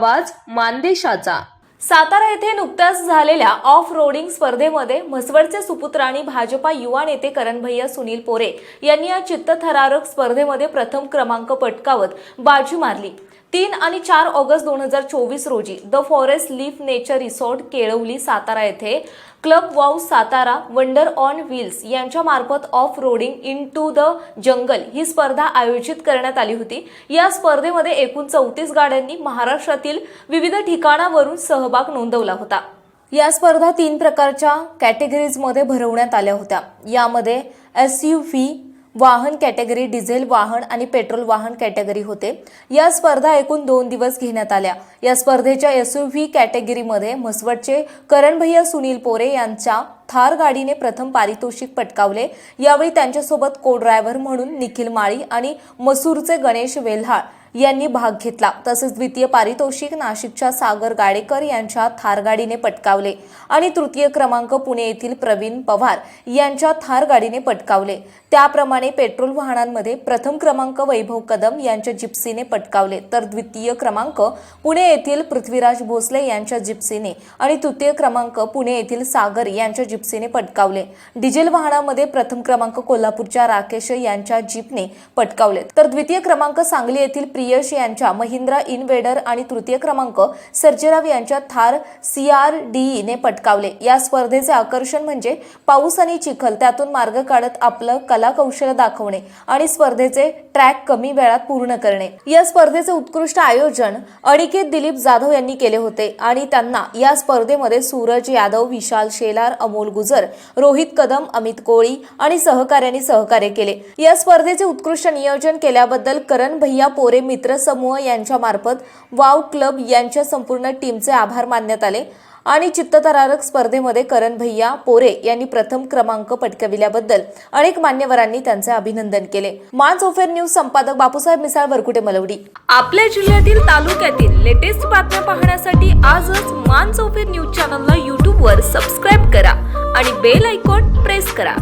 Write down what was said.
आवाज मानदेशाचा. सातारा येथे नुकत्याच झालेल्या ऑफ रोडिंग स्पर्धेमध्ये म्हसवडचे सुपुत्र आणि भाजपा युवा नेते करणभैया सुनील पोरे यांनी या चित्तथरारक स्पर्धेमध्ये प्रथम क्रमांक पटकावत बाजी मारली. तीन आणि चार ऑगस्ट दोन हजार चोवीस रोजी the forest leaf nature resort Kelavali Satara येथे club wow Satara wonder on wheels यांच्या मार्फत off roading into the jungle ही स्पर्धा आयोजित करण्यात आली होती. या स्पर्धेमध्ये एकूण चौतीस गाड्यांनी महाराष्ट्रातील विविध ठिकाणावरून सहभाग नोंदवला होता. या स्पर्धा तीन प्रकारच्या कॅटेगरीजमध्ये भरवण्यात आल्या होत्या. यामध्ये एस यू व्ही वाहन कॅटेगरी डिझेल वाहन आणि पेट्रोल वाहन कॅटेगरी होते. या स्पर्धा एकूण दोन दिवस घेण्यात आल्या. या स्पर्धेच्या एस यू व्ही कॅटेगरीमध्ये म्हसवटचे करणभैया सुनील पोरे यांच्या थार गाडीने प्रथम पारितोषिक पटकावले. यावेळी त्यांच्यासोबत को ड्रायव्हर म्हणून निखिल माळी आणि मसूरचे गणेश वेल्हाळ यांनी भाग घेतला. तसेच द्वितीय पारितोषिक नाशिकच्या सागर गाडेकर यांच्या थारगाडीने पटकावले आणि तृतीय क्रमांक पुणे येथील प्रवीण पवार यांच्या थार गाडीने पटकावले. त्याप्रमाणे पेट्रोल वाहनांमध्ये प्रथम क्रमांक वैभव कदम यांच्या जिप्सीने पटकावले. तर द्वितीय क्रमांक पुणे येथील पृथ्वीराज भोसले यांच्या जिप्सीने आणि तृतीय क्रमांक पुणे येथील सागर यांच्या जिप्सीने पटकावले. डिझेल वाहनामध्ये प्रथम क्रमांक कोल्हापूरच्या राकेश यांच्या जीपने पटकावले. तर द्वितीय क्रमांक सांगली येथील प्रियश यांच्या महिंद्रा इनवेडर आणि तृतीय क्रमांक सर्जेराव यांच्या थार सी सीआरडीई ने पटकावले. या स्पर्धेचे आकर्षण म्हणजे पाऊस आणि चिखल त्यातून मार्ग काढत आपलं कलाकौशल्य दाखवणे आणि स्पर्धेचे ट्रॅक कमी वेळात पूर्ण करणे. या स्पर्धेचे उत्कृष्ट आयोजन अनिकेत दिलीप जाधव यांनी केले होते आणि त्यांना या स्पर्धेमध्ये सूरज यादव विशाल शेलार अमोल गुजर रोहित कदम अमित कोळी आणि सहकार्यांनी सहकार्य केले. या स्पर्धेचे उत्कृष्ट नियोजन केल्याबद्दल करण भैया पोरे मित्र समूह यांच्या मार्फत वाव क्लब यांच्या संपूर्ण टीमचे आभार मानण्यात आले. आणि चित्तथरारक स्पर्धेमध्ये करण भैया पोरे यांनी प्रथम क्रमांक पटकाविल्याबद्दल अनेक मान्यवरांनी त्यांचे अभिनंदन केले. मान ओफेर न्यूज संपादक बापूसाहेब मिसाळ वरकुटे मलवडी. आपल्या जिल्ह्यातील तालुक्यातील लेटेस्ट बातम्या पाहण्यासाठी आजच मान ओफेर न्यूज चॅनलला यूट्यूबवर सबस्क्राईब करा आणि बेल आयकॉन प्रेस करा.